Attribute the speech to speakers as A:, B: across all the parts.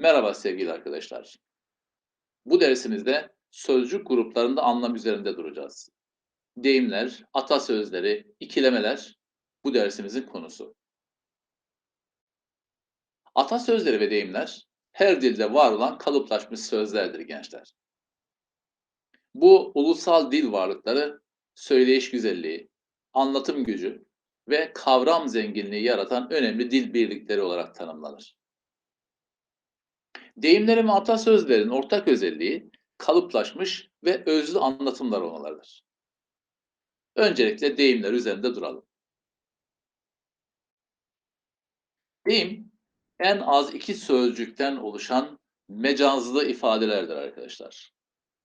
A: Merhaba sevgili arkadaşlar. Bu dersimizde sözcük gruplarında anlam üzerinde duracağız. Deyimler, atasözleri, ikilemeler bu dersimizin konusu. Atasözleri ve deyimler her dilde var olan kalıplaşmış sözlerdir gençler. Bu ulusal dil varlıkları söyleyiş güzelliği, anlatım gücü ve kavram zenginliği yaratan önemli dil birlikleri olarak tanımlanır. Deyimlerin ve atasözlerin ortak özelliği kalıplaşmış ve özlü anlatımlar olmalarıdır. Öncelikle deyimler üzerinde duralım. Deyim, en az iki sözcükten oluşan mecazlı ifadelerdir arkadaşlar.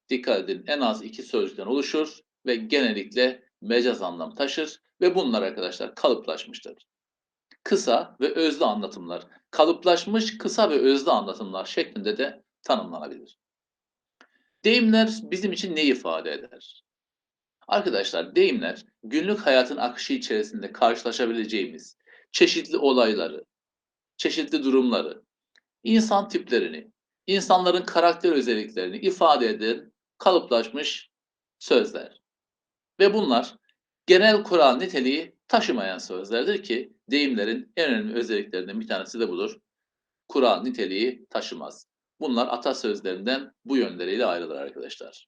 A: Dikkat edin, en az iki sözcükten oluşur ve genellikle mecaz anlam taşır ve bunlar arkadaşlar kalıplaşmıştır kısa ve özlü anlatımlar, kalıplaşmış kısa ve özlü anlatımlar şeklinde de tanımlanabilir. Deyimler bizim için ne ifade eder? Arkadaşlar deyimler günlük hayatın akışı içerisinde karşılaşabileceğimiz çeşitli olayları, çeşitli durumları, insan tiplerini, insanların karakter özelliklerini ifade eden kalıplaşmış sözler. Ve bunlar genel kural niteliği taşımayan sözlerdir ki deyimlerin en önemli özelliklerinden bir tanesi de budur. Kural niteliği taşımaz. Bunlar atasözlerinden bu yönleriyle ayrılır arkadaşlar.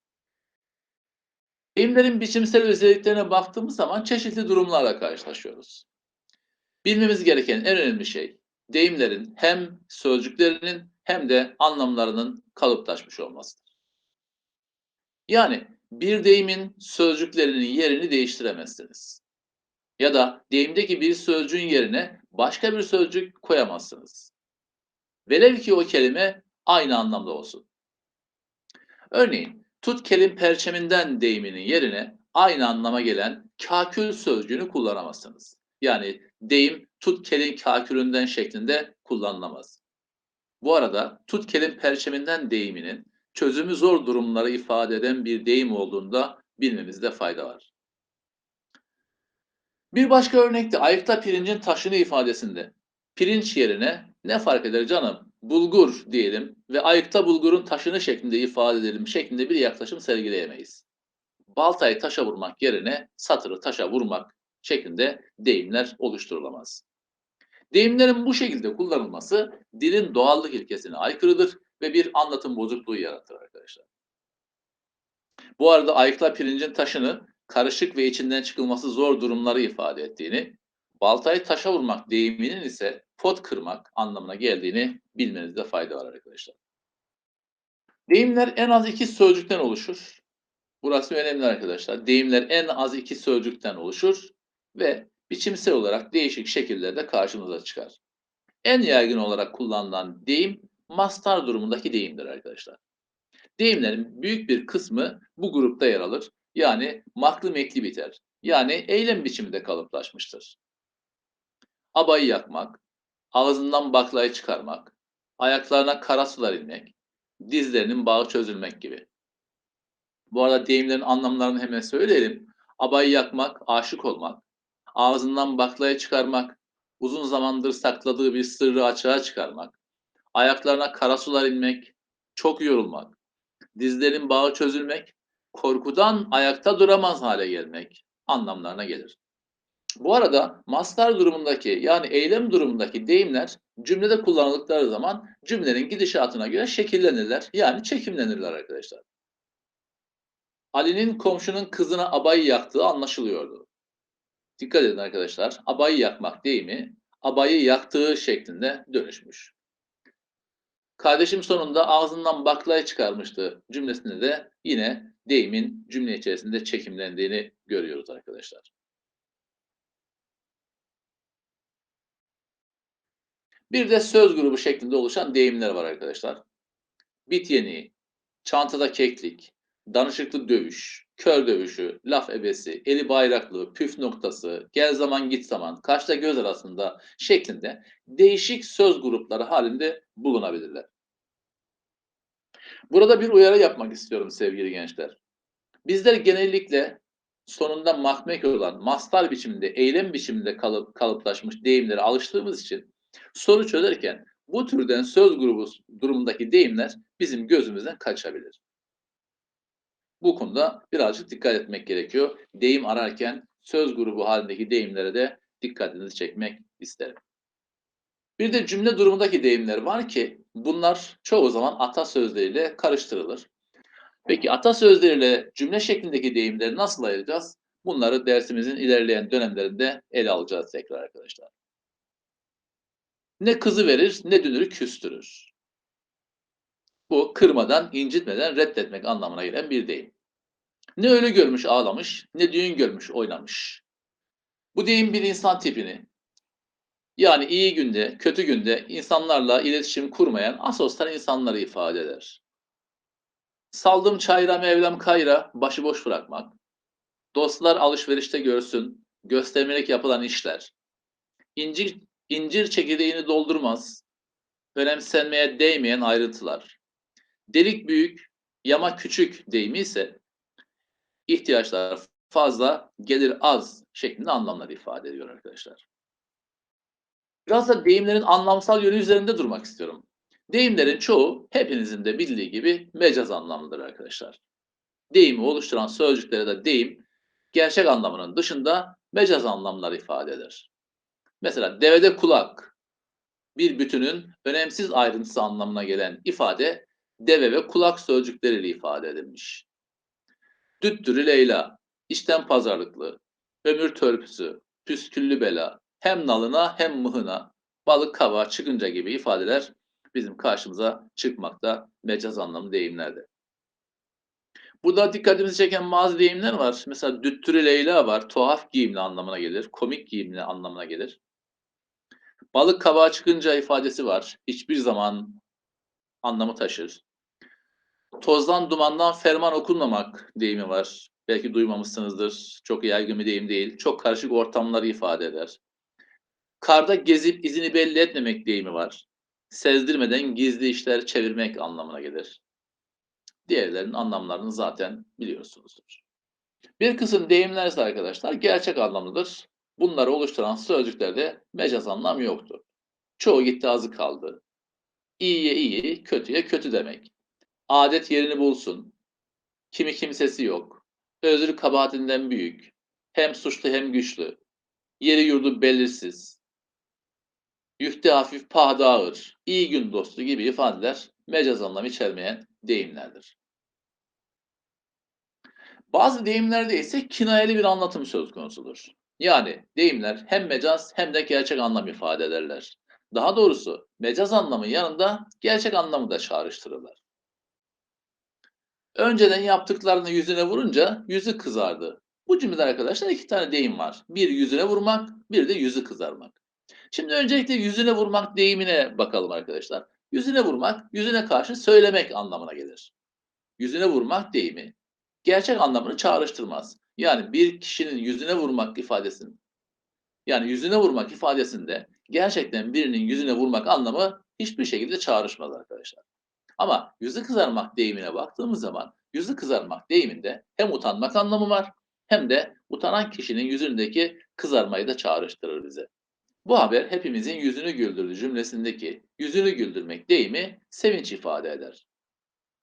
A: Deyimlerin biçimsel özelliklerine baktığımız zaman çeşitli durumlarla karşılaşıyoruz. Bilmemiz gereken en önemli şey deyimlerin hem sözcüklerinin hem de anlamlarının kalıplaşmış olmasıdır. Yani bir deyimin sözcüklerinin yerini değiştiremezsiniz. Ya da deyimdeki bir sözcüğün yerine başka bir sözcük koyamazsınız. Velev ki o kelime aynı anlamda olsun. Örneğin tut kelim perçeminden deyiminin yerine aynı anlama gelen kakül sözcüğünü kullanamazsınız. Yani deyim tut kelin kakülünden şeklinde kullanılamaz. Bu arada tut kelim perçeminden deyiminin çözümü zor durumları ifade eden bir deyim olduğunda bilmemizde fayda var. Bir başka örnekte ayıkta pirincin taşını ifadesinde pirinç yerine ne fark eder canım bulgur diyelim ve ayıkta bulgurun taşını şeklinde ifade edelim şeklinde bir yaklaşım sergileyemeyiz. Baltayı taşa vurmak yerine satırı taşa vurmak şeklinde deyimler oluşturulamaz. Deyimlerin bu şekilde kullanılması dilin doğallık ilkesine aykırıdır ve bir anlatım bozukluğu yaratır arkadaşlar. Bu arada ayıkla pirincin taşını karışık ve içinden çıkılması zor durumları ifade ettiğini, baltayı taşa vurmak deyiminin ise pot kırmak anlamına geldiğini bilmenizde fayda var arkadaşlar. Deyimler en az iki sözcükten oluşur. Burası önemli arkadaşlar. Deyimler en az iki sözcükten oluşur ve biçimsel olarak değişik şekillerde karşımıza çıkar. En yaygın olarak kullanılan deyim mastar durumundaki deyimdir arkadaşlar. Deyimlerin büyük bir kısmı bu grupta yer alır yani maklı mekli biter. Yani eylem biçiminde kalıplaşmıştır. Abayı yakmak, ağzından baklayı çıkarmak, ayaklarına kara sular inmek, dizlerinin bağı çözülmek gibi. Bu arada deyimlerin anlamlarını hemen söyleyelim. Abayı yakmak, aşık olmak, ağzından baklayı çıkarmak, uzun zamandır sakladığı bir sırrı açığa çıkarmak, ayaklarına kara sular inmek, çok yorulmak, dizlerin bağı çözülmek, korkudan ayakta duramaz hale gelmek anlamlarına gelir. Bu arada mastar durumundaki yani eylem durumundaki deyimler cümlede kullanıldıkları zaman cümlenin gidişatına göre şekillenirler. Yani çekimlenirler arkadaşlar. Ali'nin komşunun kızına abayı yaktığı anlaşılıyordu. Dikkat edin arkadaşlar. Abayı yakmak deyimi abayı yaktığı şeklinde dönüşmüş. Kardeşim sonunda ağzından baklayı çıkarmıştı cümlesinde de yine deyimin cümle içerisinde çekimlendiğini görüyoruz arkadaşlar. Bir de söz grubu şeklinde oluşan deyimler var arkadaşlar. Bit yeni, çantada keklik, danışıklı dövüş, kör dövüşü, laf ebesi, eli bayraklı, püf noktası, gel zaman git zaman, kaçta göz arasında şeklinde değişik söz grupları halinde bulunabilirler. Burada bir uyarı yapmak istiyorum sevgili gençler. Bizler genellikle sonunda mahmek olan mastar biçiminde, eylem biçiminde kalıp, kalıplaşmış deyimlere alıştığımız için soru çözerken bu türden söz grubu durumundaki deyimler bizim gözümüzden kaçabilir. Bu konuda birazcık dikkat etmek gerekiyor. Deyim ararken söz grubu halindeki deyimlere de dikkatinizi çekmek isterim. Bir de cümle durumundaki deyimler var ki bunlar çoğu zaman atasözleriyle karıştırılır. Peki atasözleriyle cümle şeklindeki deyimleri nasıl ayıracağız? Bunları dersimizin ilerleyen dönemlerinde ele alacağız tekrar arkadaşlar. Ne kızı verir ne dünürü küstürür. Bu kırmadan, incitmeden reddetmek anlamına gelen bir deyim. Ne ölü görmüş ağlamış, ne düğün görmüş oynamış. Bu deyim bir insan tipini, yani iyi günde, kötü günde insanlarla iletişim kurmayan asosyal insanları ifade eder. Saldım çayra mevlam kayra, başıboş bırakmak. Dostlar alışverişte görsün, göstermelik yapılan işler. İncir, incir çekirdeğini doldurmaz, önemsenmeye değmeyen ayrıntılar. Delik büyük, yama küçük deyimi ise ihtiyaçlar fazla, gelir az şeklinde anlamlar ifade ediyor arkadaşlar. Biraz da deyimlerin anlamsal yönü üzerinde durmak istiyorum. Deyimlerin çoğu hepinizin de bildiği gibi mecaz anlamlıdır arkadaşlar. Deyimi oluşturan sözcüklere de deyim gerçek anlamının dışında mecaz anlamlar ifade eder. Mesela devede kulak bir bütünün önemsiz ayrıntısı anlamına gelen ifade deve ve kulak sözcükleriyle ifade edilmiş. Düttürü Leyla, işten pazarlıklı, ömür törpüsü, püsküllü bela, hem nalına hem mıhına, balık kava çıkınca gibi ifadeler bizim karşımıza çıkmakta mecaz anlamı deyimlerde. Burada dikkatimizi çeken bazı deyimler var. Mesela düttürü Leyla var. Tuhaf giyimli anlamına gelir. Komik giyimli anlamına gelir. Balık kabağa çıkınca ifadesi var. Hiçbir zaman anlamı taşır. Tozdan dumandan ferman okunmamak deyimi var. Belki duymamışsınızdır. Çok yaygın bir deyim değil. Çok karışık ortamları ifade eder. Karda gezip izini belli etmemek deyimi var. Sezdirmeden gizli işler çevirmek anlamına gelir. Diğerlerinin anlamlarını zaten biliyorsunuzdur. Bir kısım deyimler ise arkadaşlar gerçek anlamlıdır. Bunları oluşturan sözcüklerde mecaz anlam yoktur. Çoğu gitti azı kaldı. İyiye iyi, kötüye kötü demek. Adet yerini bulsun. Kimi kimsesi yok. Özrü kabahatinden büyük. Hem suçlu hem güçlü. Yeri yurdu belirsiz. Yükte hafif pahda ağır. İyi gün dostu gibi ifadeler mecaz anlam içermeyen deyimlerdir. Bazı deyimlerde ise kinayeli bir anlatım söz konusudur. Yani deyimler hem mecaz hem de gerçek anlam ifade ederler. Daha doğrusu mecaz anlamı yanında gerçek anlamı da çağrıştırırlar. Önceden yaptıklarını yüzüne vurunca yüzü kızardı. Bu cümlede arkadaşlar iki tane deyim var. Bir yüzüne vurmak, bir de yüzü kızarmak. Şimdi öncelikle yüzüne vurmak deyimine bakalım arkadaşlar. Yüzüne vurmak, yüzüne karşı söylemek anlamına gelir. Yüzüne vurmak deyimi gerçek anlamını çağrıştırmaz. Yani bir kişinin yüzüne vurmak ifadesini yani yüzüne vurmak ifadesinde gerçekten birinin yüzüne vurmak anlamı hiçbir şekilde çağrışmaz arkadaşlar. Ama yüzü kızarmak deyimine baktığımız zaman yüzü kızarmak deyiminde hem utanmak anlamı var hem de utanan kişinin yüzündeki kızarmayı da çağrıştırır bize. Bu haber hepimizin yüzünü güldürdü cümlesindeki yüzünü güldürmek deyimi sevinç ifade eder.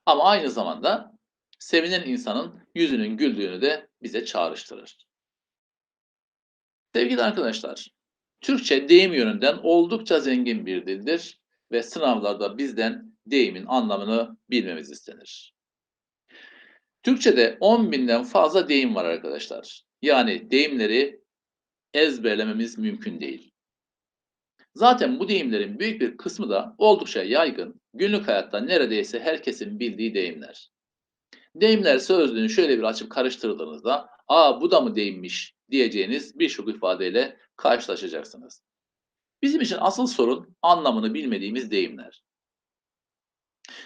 A: Ama aynı zamanda sevinen insanın yüzünün güldüğünü de bize çağrıştırır. Sevgili arkadaşlar, Türkçe deyim yönünden oldukça zengin bir dildir ve sınavlarda bizden deyimin anlamını bilmemiz istenir. Türkçe'de 10 binden fazla deyim var arkadaşlar. Yani deyimleri ezberlememiz mümkün değil. Zaten bu deyimlerin büyük bir kısmı da oldukça yaygın, günlük hayatta neredeyse herkesin bildiği deyimler. Deyimler sözlüğünü şöyle bir açıp karıştırdığınızda, ''Aa bu da mı deyimmiş?'' diyeceğiniz birçok ifadeyle karşılaşacaksınız. Bizim için asıl sorun anlamını bilmediğimiz deyimler.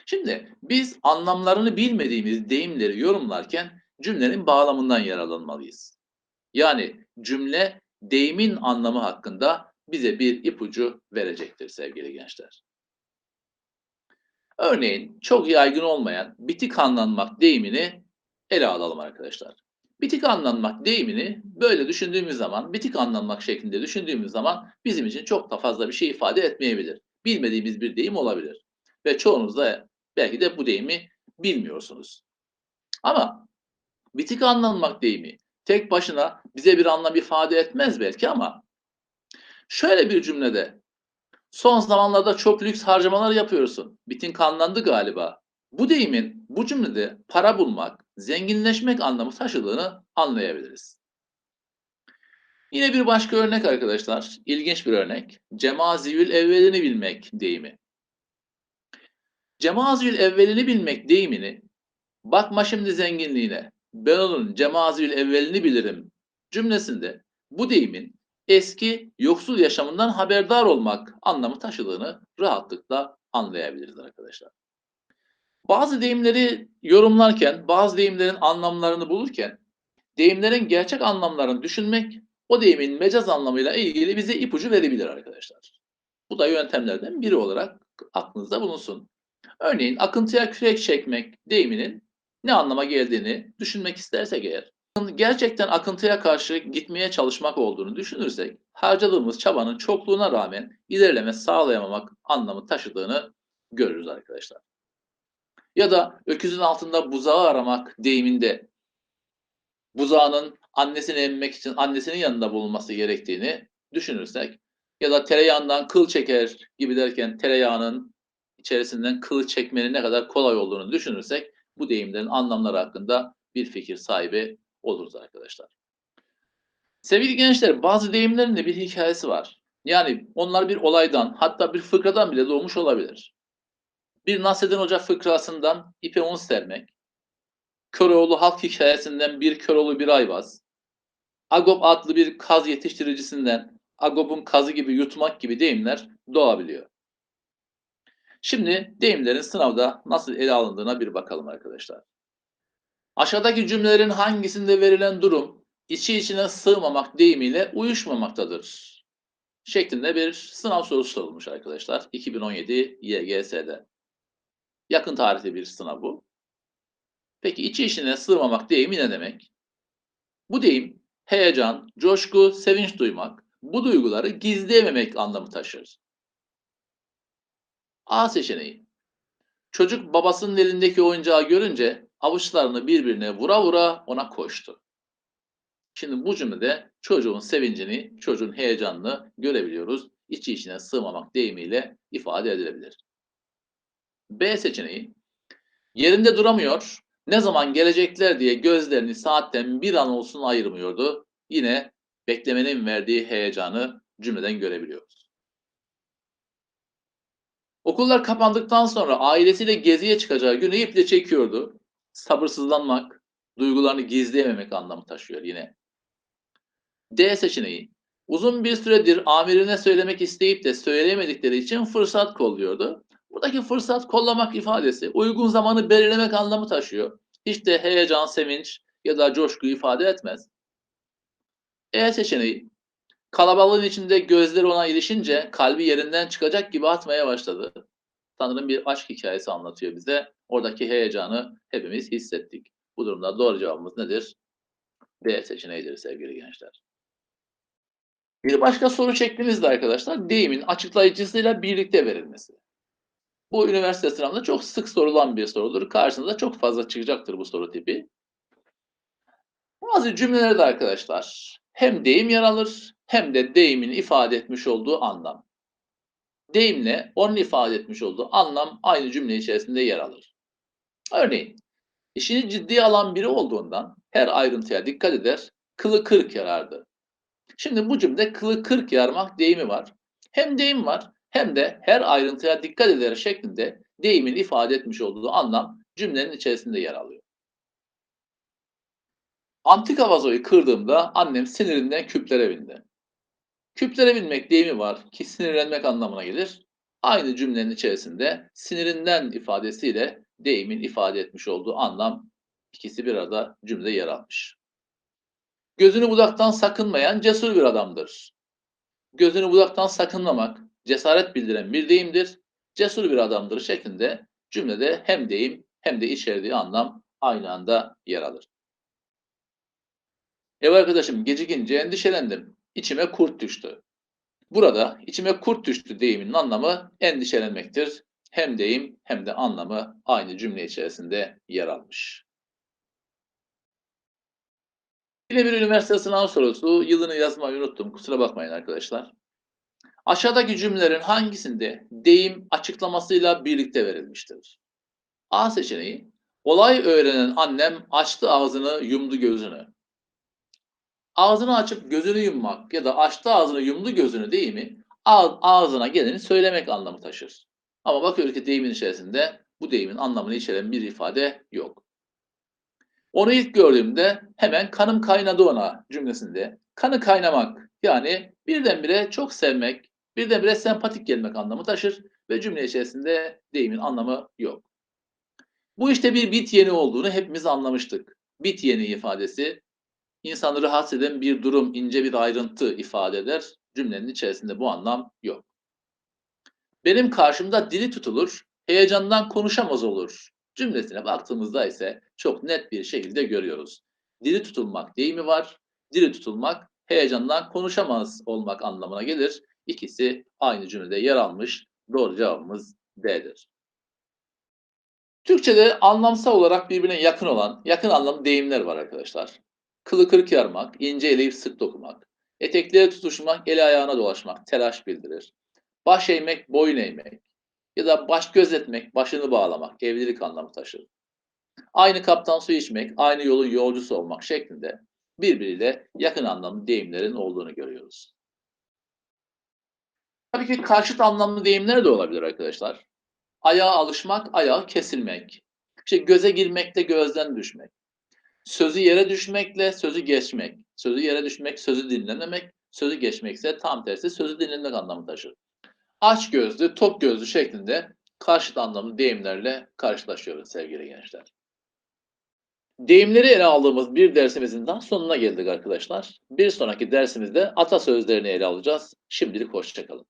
A: Şimdi biz anlamlarını bilmediğimiz deyimleri yorumlarken cümlenin bağlamından yararlanmalıyız. Yani cümle deyimin anlamı hakkında bize bir ipucu verecektir sevgili gençler. Örneğin çok yaygın olmayan bitik anlanmak deyimini ele alalım arkadaşlar. Bitik anlanmak deyimini böyle düşündüğümüz zaman, bitik anlanmak şeklinde düşündüğümüz zaman bizim için çok da fazla bir şey ifade etmeyebilir. bilmediğimiz bir deyim olabilir. Ve çoğunuz da belki de bu deyimi bilmiyorsunuz. Ama bitik anlanmak deyimi tek başına bize bir anlam ifade etmez belki ama şöyle bir cümlede son zamanlarda çok lüks harcamalar yapıyorsun. Bitin kanlandı galiba. Bu deyimin bu cümlede para bulmak, zenginleşmek anlamı taşıdığını anlayabiliriz. Yine bir başka örnek arkadaşlar. İlginç bir örnek. Cemaziyül evvelini bilmek deyimi. Cemaziyül evvelini bilmek deyimini bakma şimdi zenginliğine ben onun cemaziyül evvelini bilirim cümlesinde bu deyimin eski yoksul yaşamından haberdar olmak anlamı taşıdığını rahatlıkla anlayabiliriz arkadaşlar. Bazı deyimleri yorumlarken, bazı deyimlerin anlamlarını bulurken deyimlerin gerçek anlamlarını düşünmek o deyimin mecaz anlamıyla ilgili bize ipucu verebilir arkadaşlar. Bu da yöntemlerden biri olarak aklınızda bulunsun. Örneğin akıntıya kürek çekmek deyiminin ne anlama geldiğini düşünmek istersek eğer, gerçekten akıntıya karşı gitmeye çalışmak olduğunu düşünürsek, harcadığımız çabanın çokluğuna rağmen ilerleme sağlayamamak anlamı taşıdığını görürüz arkadaşlar. Ya da öküzün altında buzağı aramak deyiminde buzağının annesini emmek için annesinin yanında bulunması gerektiğini düşünürsek ya da tereyağından kıl çeker gibi derken tereyağının içerisinden kıl çekmenin ne kadar kolay olduğunu düşünürsek bu deyimlerin anlamları hakkında bir fikir sahibi oluruz arkadaşlar. Sevgili gençler bazı deyimlerin de bir hikayesi var. Yani onlar bir olaydan hatta bir fıkradan bile doğmuş olabilir. Bir Nasreddin Hoca fıkrasından ipe un sermek, Köroğlu halk hikayesinden bir Köroğlu bir Ayvaz, Agop adlı bir kaz yetiştiricisinden Agop'un kazı gibi yutmak gibi deyimler doğabiliyor. Şimdi deyimlerin sınavda nasıl ele alındığına bir bakalım arkadaşlar. Aşağıdaki cümlelerin hangisinde verilen durum içi içine sığmamak deyimiyle uyuşmamaktadır? Şeklinde bir sınav sorusu sorulmuş arkadaşlar. 2017 YGS'de. Yakın tarihli bir sınav bu. Peki içi içine sığmamak deyimi ne demek? Bu deyim heyecan, coşku, sevinç duymak, bu duyguları gizleyememek anlamı taşır. A seçeneği. Çocuk babasının elindeki oyuncağı görünce avuçlarını birbirine vura vura ona koştu. Şimdi bu cümlede çocuğun sevincini, çocuğun heyecanını görebiliyoruz. İçi içine sığmamak deyimiyle ifade edilebilir. B seçeneği. Yerinde duramıyor, ne zaman gelecekler diye gözlerini saatten bir an olsun ayırmıyordu. Yine beklemenin verdiği heyecanı cümleden görebiliyoruz. Okullar kapandıktan sonra ailesiyle geziye çıkacağı günü iple çekiyordu. Sabırsızlanmak, duygularını gizleyememek anlamı taşıyor yine. D seçeneği. Uzun bir süredir amirine söylemek isteyip de söyleyemedikleri için fırsat kolluyordu. Buradaki fırsat kollamak ifadesi uygun zamanı belirlemek anlamı taşıyor. Hiç de heyecan, sevinç ya da coşku ifade etmez. E seçeneği. Kalabalığın içinde gözleri ona ilişince kalbi yerinden çıkacak gibi atmaya başladı. Sanırım bir aşk hikayesi anlatıyor bize. Oradaki heyecanı hepimiz hissettik. Bu durumda doğru cevabımız nedir? D seçeneğidir sevgili gençler. Bir başka soru şeklimizde arkadaşlar deyimin açıklayıcısıyla birlikte verilmesi. Bu üniversite sınavında çok sık sorulan bir sorudur. Karşınıza çok fazla çıkacaktır bu soru tipi. Bazı cümlelerde arkadaşlar hem deyim yer alır hem de deyimin ifade etmiş olduğu anlam. Deyimle onun ifade etmiş olduğu anlam aynı cümle içerisinde yer alır. Örneğin, işini ciddiye alan biri olduğundan her ayrıntıya dikkat eder, kılı kırk yarardı. Şimdi bu cümlede kılı kırk yarmak deyimi var. Hem deyim var hem de her ayrıntıya dikkat eder şeklinde deyimin ifade etmiş olduğu anlam cümlenin içerisinde yer alıyor. Antika vazoyu kırdığımda annem sinirinden küplere bindi. Küplere binmek deyimi var ki sinirlenmek anlamına gelir. Aynı cümlenin içerisinde sinirinden ifadesiyle deyimin ifade etmiş olduğu anlam ikisi bir arada cümlede yer almış. Gözünü budaktan sakınmayan cesur bir adamdır. Gözünü budaktan sakınmamak, cesaret bildiren bir deyimdir. Cesur bir adamdır şeklinde cümlede hem deyim hem de içerdiği anlam aynı anda yer alır. Ev arkadaşım gecikince endişelendim. İçime kurt düştü. Burada içime kurt düştü deyiminin anlamı endişelenmektir. Hem deyim hem de anlamı aynı cümle içerisinde yer almış. Yine bir üniversite sınav sorusu. Yılını yazmayı unuttum. Kusura bakmayın arkadaşlar. Aşağıdaki cümlelerin hangisinde deyim açıklamasıyla birlikte verilmiştir? A seçeneği. Olay öğrenen annem açtı ağzını, yumdu gözünü. Ağzını açıp gözünü yummak ya da açtı ağzını, yumdu gözünü deyimi ağ- ağzına geleni söylemek anlamı taşır. Ama bakıyoruz ki deyimin içerisinde bu deyimin anlamını içeren bir ifade yok. Onu ilk gördüğümde hemen kanım kaynadı ona cümlesinde. Kanı kaynamak yani birdenbire çok sevmek, birdenbire sempatik gelmek anlamı taşır ve cümle içerisinde deyimin anlamı yok. Bu işte bir bit yeni olduğunu hepimiz anlamıştık. Bit yeni ifadesi insanı rahatsız eden bir durum, ince bir ayrıntı ifade eder. Cümlenin içerisinde bu anlam yok. Benim karşımda dili tutulur, heyecandan konuşamaz olur. Cümlesine baktığımızda ise çok net bir şekilde görüyoruz. Dili tutulmak deyimi var. Dili tutulmak heyecandan konuşamaz olmak anlamına gelir. İkisi aynı cümlede yer almış. Doğru cevabımız D'dir. Türkçe'de anlamsal olarak birbirine yakın olan, yakın anlamlı deyimler var arkadaşlar. Kılı kırk yarmak, ince eleyip sık dokumak, eteklere tutuşmak, eli ayağına dolaşmak, telaş bildirir. Baş eğmek, boyun eğmek ya da baş gözetmek, başını bağlamak, evlilik anlamı taşır. Aynı kaptan su içmek, aynı yolun yolcusu olmak şeklinde birbiriyle yakın anlamlı deyimlerin olduğunu görüyoruz. Tabii ki karşıt anlamlı deyimler de olabilir arkadaşlar. Ayağa alışmak, ayağı kesilmek. İşte göze girmekle gözden düşmek. Sözü yere düşmekle sözü geçmek. Sözü yere düşmek, sözü dinlememek. Sözü geçmekse tam tersi sözü dinlemek anlamı taşır. Aç gözlü, tok gözlü şeklinde karşıt anlamlı deyimlerle karşılaşıyoruz sevgili gençler. Deyimleri ele aldığımız bir dersimizin daha sonuna geldik arkadaşlar. Bir sonraki dersimizde atasözlerini ele alacağız. Şimdilik hoşçakalın.